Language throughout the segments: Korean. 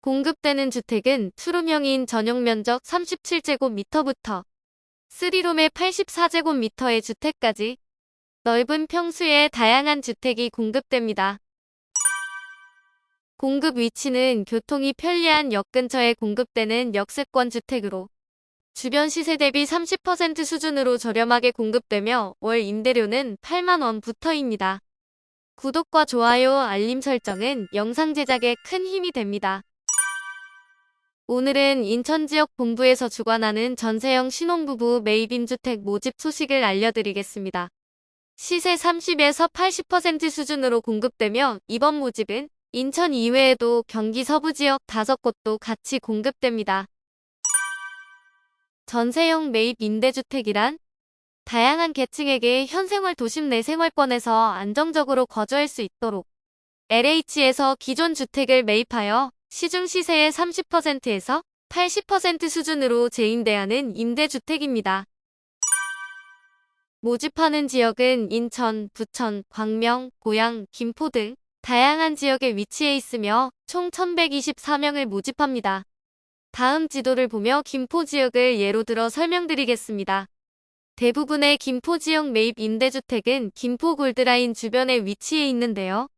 공급되는 주택은 투룸형인 전용 면적 37제곱미터부터 3룸의 84제곱미터의 주택까지 넓은 평수의 다양한 주택이 공급됩니다. 공급 위치는 교통이 편리한 역 근처에 공급되는 역세권 주택으로 주변 시세 대비 30% 수준으로 저렴하게 공급되며 월 임대료는 8만원부터입니다. 구독과 좋아요, 알림 설정은 영상 제작에 큰 힘이 됩니다. 오늘은 인천 지역 본부에서 주관하는 전세형 신혼부부 매입임주택 모집 소식을 알려드리겠습니다. 시세 30에서 80% 수준으로 공급되며 이번 모집은 인천 이외에도 경기 서부 지역 5곳도 같이 공급됩니다. 전세형 매입 임대주택이란 다양한 계층에게 현생활 도심 내 생활권에서 안정적으로 거주할 수 있도록 LH에서 기존 주택을 매입하여 시중 시세의 30%에서 80% 수준으로 재임대하는 임대주택입니다. 모집하는 지역은 인천, 부천, 광명, 고양, 김포 등 다양한 지역에 위치해 있으며 총 1124명을 모집합니다. 다음 지도를 보며 김포 지역을 예로 들어 설명드리겠습니다. 대부분의 김포 지역 매입 임대주택은 김포 골드라인 주변에 위치해 있는데요.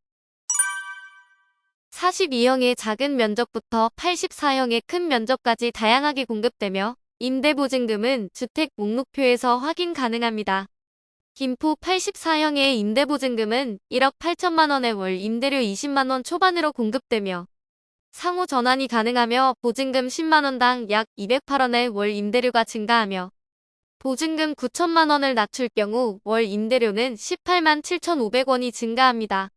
42형의 작은 면적부터 84형의 큰 면적까지 다양하게 공급되며 임대보증금은 주택 목록표에서 확인 가능합니다. 김포 84형의 임대보증금은 1억 8천만 원의 월 임대료 20만 원 초반으로 공급되며 상호 전환이 가능하며 보증금 10만 원당 약 208원의 월 임대료가 증가하며 보증금 9천만 원을 낮출 경우 월 임대료는 18만 7,500원이 증가합니다.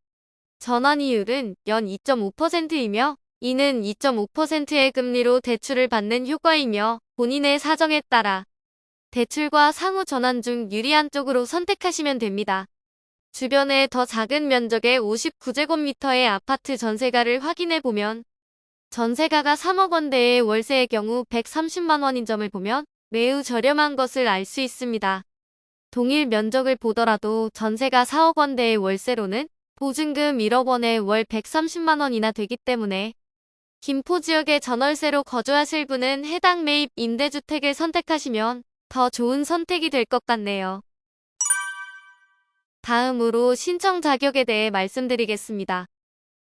전환 이율은 연 2.5%이며 이는 2.5%의 금리로 대출을 받는 효과이며 본인의 사정에 따라 대출과 상호 전환 중 유리한 쪽으로 선택하시면 됩니다. 주변에 더 작은 면적의 59제곱미터의 아파트 전세가를 확인해 보면 전세가가 3억 원대의 월세의 경우 130만 원인 점을 보면 매우 저렴한 것을 알 수 있습니다. 동일 면적을 보더라도 전세가 4억 원대의 월세로는 보증금 1억 원에 월 130만 원이나 되기 때문에 김포 지역의 전월세로 거주하실 분은 해당 매입 임대주택을 선택하시면 더 좋은 선택이 될 것 같네요. 다음으로 신청 자격에 대해 말씀드리겠습니다.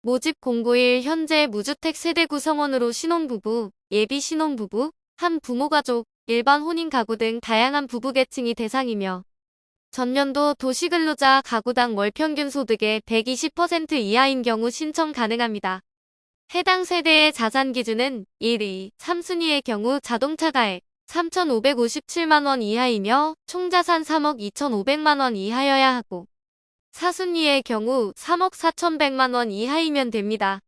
모집 공고일 현재 무주택 세대 구성원으로 신혼부부, 예비 신혼부부, 한 부모 가족, 일반 혼인 가구 등 다양한 부부 계층이 대상이며 전년도 도시근로자 가구당 월 평균 소득의 120% 이하인 경우 신청 가능합니다. 해당 세대의 자산 기준은 1, 2, 3순위의 경우 자동차 가액 3,557만원 이하이며 총자산 3억 2,500만원 이하여야 하고 4순위의 경우 3억 4,100만원 이하이면 됩니다.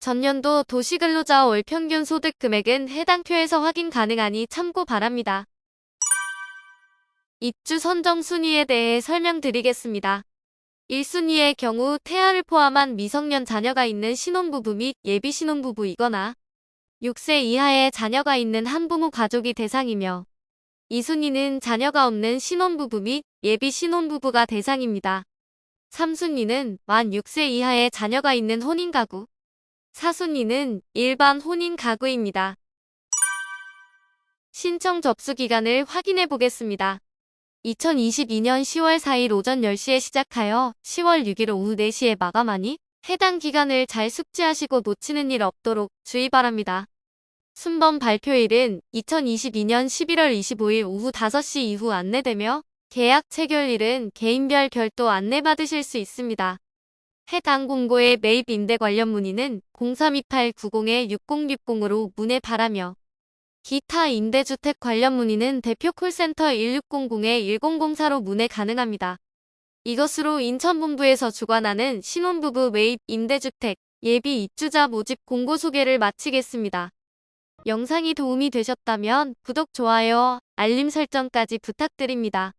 전년도 도시근로자 월 평균 소득 금액은 해당 표에서 확인 가능하니 참고 바랍니다. 입주 선정 순위에 대해 설명드리겠습니다. 1순위의 경우 태아를 포함한 미성년 자녀가 있는 신혼부부 및 예비 신혼부부이거나 6세 이하의 자녀가 있는 한부모 가족이 대상이며 2순위는 자녀가 없는 신혼부부 및 예비 신혼부부가 대상입니다. 3순위는 만 6세 이하의 자녀가 있는 혼인가구 4순위는 일반 혼인 가구입니다. 신청 접수 기간을 확인해 보겠습니다. 2022년 10월 4일 오전 10시에 시작하여 10월 6일 오후 4시에 마감하니 해당 기간을 잘 숙지하시고 놓치는 일 없도록 주의 바랍니다. 순번 발표일은 2022년 11월 25일 오후 5시 이후 안내되며 계약 체결일은 개인별 별도 안내받으실 수 있습니다. 해당 공고의 매입 임대 관련 문의는 032890-6060으로 문의 바라며 기타 임대주택 관련 문의는 대표 콜센터 1600-1004로 문의 가능합니다. 이것으로 인천본부에서 주관하는 신혼부부 매입 임대주택 예비 입주자 모집 공고 소개를 마치겠습니다. 영상이 도움이 되셨다면 구독, 좋아요, 알림 설정까지 부탁드립니다.